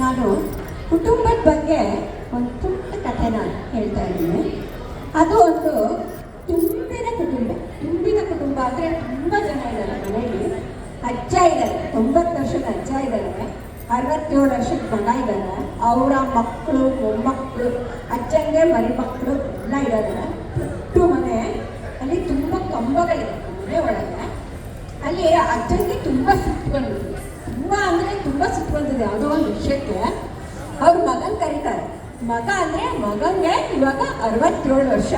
ನಾನು ಕುಟುಂಬದ ಬಗ್ಗೆ ಒಂದು ಪುಟ್ಟ ಕಥೆನ ಹೇಳ್ತಾ ಇದ್ದೀನಿ. ಅದು ಒಂದು ತುಂಬಿದ ಕುಟುಂಬ ತುಂಬಿದ ಕುಟುಂಬ ಅಂದರೆ ತುಂಬ ಜನ ಇದ್ದಾರೆ ಮನೆಯಲ್ಲಿ. ಅಜ್ಜ ಇದ್ದಾರೆ, ತೊಂಬತ್ತು ವರ್ಷದ ಅಜ್ಜ ಇದ್ದಾರೆ, ಅರವತ್ತೇಳು ವರ್ಷದ ಮಗ ಇದ್ದಾರೆ, ಅವರ ಮಕ್ಕಳು, ಮೊಮ್ಮಕ್ಕಳು, ಅಜ್ಜಂಗೆ ಮರಿ ಮಕ್ಕಳು ಎಲ್ಲ ಇದ್ದಾರೆ. ಪುಟ್ಟು ಮನೆ, ಅಲ್ಲಿ ತುಂಬ ಕಂಬಗಳಿದೆ, ಮನೆ ಒಳಗೆ. ಅಲ್ಲಿ ಅಜ್ಜಂಗೆ ತುಂಬ ಬಂದಿದೆ ತುಂಬ ಅಂದರೆ ತುಂಬ ಸಿಟ್ಟು ಬಂದಿದೆ ಯಾವುದೋ ಒಂದು ವಿಷಯಕ್ಕೆ ಅವ್ರ ಮಗನ್ ಕರೀತಾರೆ. ಮಗ ಅಂದರೆ ಮಗಂಗೆ ಇವಾಗ ಅರವತ್ತೇಳು ವರ್ಷ.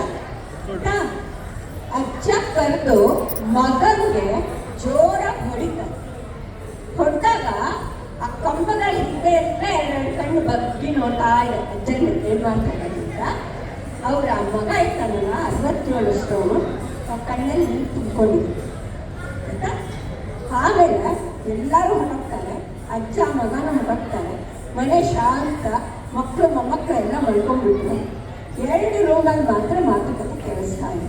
ಅಜ್ಜ ಕರೆದು ಮಗನಿಗೆ ಜೋರಾಗಿ ಹೊಡಿತಾರೆ. ಹೊಡೆದಾಗ ಆ ಕಂಬಗಳ ಹಿಂದೆ ಇದ್ರೆ ಎರಡು ಕಣ್ಣು ಬಗ್ಗಿ ನೋಡ್ತಾ ಇದೆ. ಅಜ್ಜನ ಏನು ಅಂತ. ಅವ್ರ ಮಗ ಇರ್ತಾನಲ್ಲ ಅರವತ್ತೇಳು ವರ್ಷದವನು, ಆ ಕಣ್ಣಲ್ಲಿ ನೀರು ಆಮೇಲೆ ಎಲ್ಲರೂ ಹೊರಗ್ತಾರೆ ಅಜ್ಜ ಮಗನ ಹೊರಗ್ತಾರೆ ಮನೆ ಶಾಂತ ಮಕ್ಕಳು ಮೊಮ್ಮಕ್ಕಳು ಎಲ್ಲ ಮಲ್ಕೊಂಡ್ಬಿಟ್ರು. ಎರಡು ರೂಮಲ್ಲಿ ಮಾತ್ರ ಮಾತುಕತೆ ಕೇಳಿಸ್ತಾ ಇದೆ.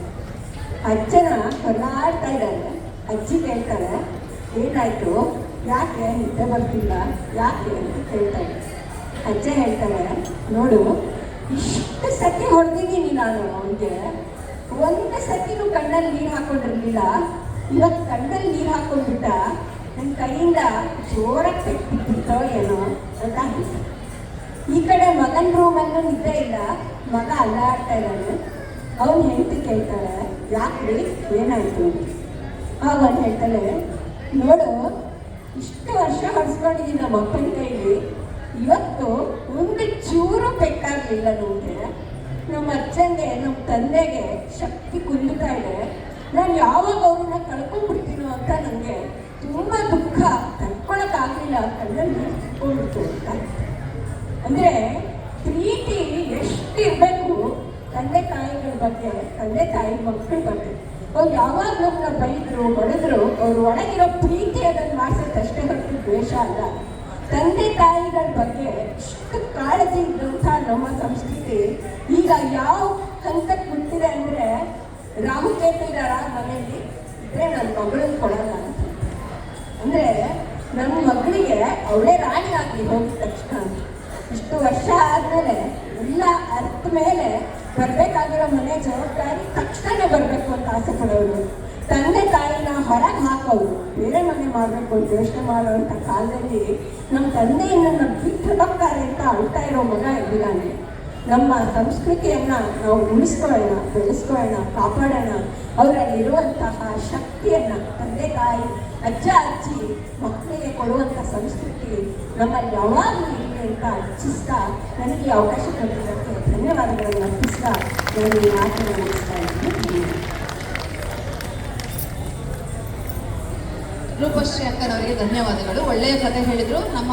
ಅಜ್ಜನ ಕೊನಾಡ್ತಾ ಇದ್ದಾರೆ. ಅಜ್ಜಿ ಕೇಳ್ತಾರೆ, ಏನಾಯ್ತು? ಯಾಕೆ ನಿದ್ದೆ ಬರ್ತಿಲ್ಲ? ಯಾಕೆ ಅಂತ ಕೇಳ್ತಾರೆ ಅಜ್ಜ ಹೇಳ್ತಾರೆ, ನೋಡು, ಇಷ್ಟು ಸತಿ ಹೊಡೆದಿದ್ದೀನಿ ನಾನು ಅವನಿಗೆ. ಒಂದು ಸತಿನೂ ಕಣ್ಣಲ್ಲಿ ನೀರು ಹಾಕೊಂಡಿರ್ಲಿಲ್ಲ. ಇವತ್ತು ಕಣ್ಣಲ್ಲಿ ನೀರು ಹಾಕೊಂಡ್ಬಿಟ್ಟ. ನನ್ನ ಕೈಯಿಂದ ಜೋರಾಗಿ ಪೆಟ್ಟಿಬಿಟ್ಟೋ ಏನೋ ಅಂತ ಅನಿಸ್ತು ಈ ಕಡೆ ಮಗನ ರೂಮಲ್ಲೂ ನಿದ್ದೆ ಇಲ್ಲ. ಮಗ ಅಲ್ಲಾಡ್ತಾ ಇದ್ದಾನೆ. ಅವನು ಹೆಂಡತಿ ಕೇಳ್ತಾಳೆ, ಯಾಕ್ರಿ? ಏನಾಯ್ತು? ಆಗ ಅವನು ಹೇಳ್ತಾಳೆ ನೋಡು, ಇಷ್ಟು ವರ್ಷ ಹೊಡ್ಸ್ಕೊಂಡಿದ್ದೀನಿ ನಮ್ಮ ಅಪ್ಪನ ಕೈಲಿ. ಇವತ್ತು ಒಂದು ಚೂರು ಪೆಟ್ಟಾಗಲಿಲ್ಲ ನಮಗೆ. ನಮ್ಮ ಅಜ್ಜಂಗೆ, ನಮ್ಮ ತಂದೆಗೆ ಶಕ್ತಿ ಕುಂದುತ್ತಾ ಇದೆ. ನಾನು ಯಾವಾಗ ಅವ್ರನ್ನ ಕಳ್ಕೊಂಡ್ಬಿಡ್ತೀನೋ ಅಂತ ನನಗೆ ತುಂಬ ದುಃಖ ತಡ್ಕೊಳಕ್ಕಾಗಲಿಲ್ಲ ಕಣ್ಣಲ್ಲಿ ತಿಳ್ಕೊಂಡ್ಬಿಡ್ತು ಅಂತ ಅಂದ್ರೆ ಪ್ರೀತಿ ಎಷ್ಟು ಇರಬೇಕು ತಂದೆ ತಾಯಿಗಳ ಬಗ್ಗೆ, ತಂದೆ ತಾಯಿ ಮಕ್ಕಳ ಬಗ್ಗೆ. ಅವ್ರು ಯಾವಾಗ ನಮ್ಮನ್ನ ಬೈದ್ರು, ಹೊಡೆದ್ರು, ಅವ್ರು ಒಳಗಿರೋ ಪ್ರೀತಿ ಅದನ್ನು ಮಾಡಿಸೋದಷ್ಟೇ ಹೊರತು ದ್ವೇಷ ಅಲ್ಲ. ತಂದೆ ತಾಯಿಗಳ ಬಗ್ಗೆ ಎಷ್ಟು ಕಾಳಜಿ ಇದ್ದಂಥ ನಮ್ಮ ಸಂಸ್ಕೃತಿ. ಈಗ ಯಾವ ಹಂತಕ್ಕೆ ಅಂದ್ರೆ ಕೇತು ಇದಾರ ಮನೆಯಲ್ಲಿ ಇದ್ರೆ ನನ್ನ ಮಗಳನ್ನ ಕೊಡಲ್ಲ. ಅಂದ್ರೆ ನಮ್ಮ ಮಗಳಿಗೆ ಅವಳೇ ರಾಣಿ ಆಗಿ ಹೋಗಿದ ತಕ್ಷಣ. ಇಷ್ಟು ವರ್ಷ ಆದ್ಮೇಲೆ ಎಲ್ಲ ಅರ್ಥ ಮೇಲೆ ಬರ್ಬೇಕಾಗಿರೋ ಮನೆ ಜವಾಬ್ದಾರಿ ತಕ್ಷಣ ಬರಬೇಕು ಅಂತ ಆಸೆ ಪಡೋರು. ತಂದೆ ತಾಯಿನ ಹೊರಗೆ ಹಾಕೋರು. ಬೇರೆ ಮನೆ ಮಾಡಬೇಕು ಅಂತ ಯೋಚನೆ ಮಾಡುವಂಥ ಕಾಲದಲ್ಲಿ ನಮ್ಮ ತಂದೆಯನ್ನ ಬಿಟ್ಟು ಹೋಗ್ತಾರೆ ಅಂತ ಅಳ್ತಾ ಇರೋ ಮಗ ಇದ್ದಾನೆ ನಮ್ಮ ಸಂಸ್ಕೃತಿಯನ್ನ ನಾವು ಉಳಿಸ್ಕೊಳ್ಳೋಣ, ಬೆಳೆಸ್ಕೊಳ್ಳೋಣ, ಕಾಪಾಡೋಣ. ಅವರಲ್ಲಿರುವಂತಹ ಶಕ್ತಿಯನ್ನ ತಂದೆ ತಾಯಿ, ಅಜ್ಜ, ಅಜ್ಜಿ, ಮಕ್ಕಳಿಗೆ ಕೊಡುವಂಥ ಸಂಸ್ಕೃತಿ ನಮ್ಮಲ್ಲಿ ಯಾವಾಗಲೂ ಇರಲಿ ಅಂತ ಇಚ್ಛಿಸ್ತಾ ನನಗೆ ಅವಕಾಶ ಕೊಟ್ಟಿದ್ದಕ್ಕೆ ಧನ್ಯವಾದಗಳನ್ನು ಅರ್ಪಿಸ್ತಾ ನಾನು ಈ ಮಾತನ್ನು ಇದ್ದೀನಿ. ರೂಪಶ್ರೀ ಅಕ್ಕನವರಿಗೆ ಧನ್ಯವಾದಗಳು. ಒಳ್ಳೆಯ ಕಥೆ ಹೇಳಿದ್ರು. ನಮ್ಮ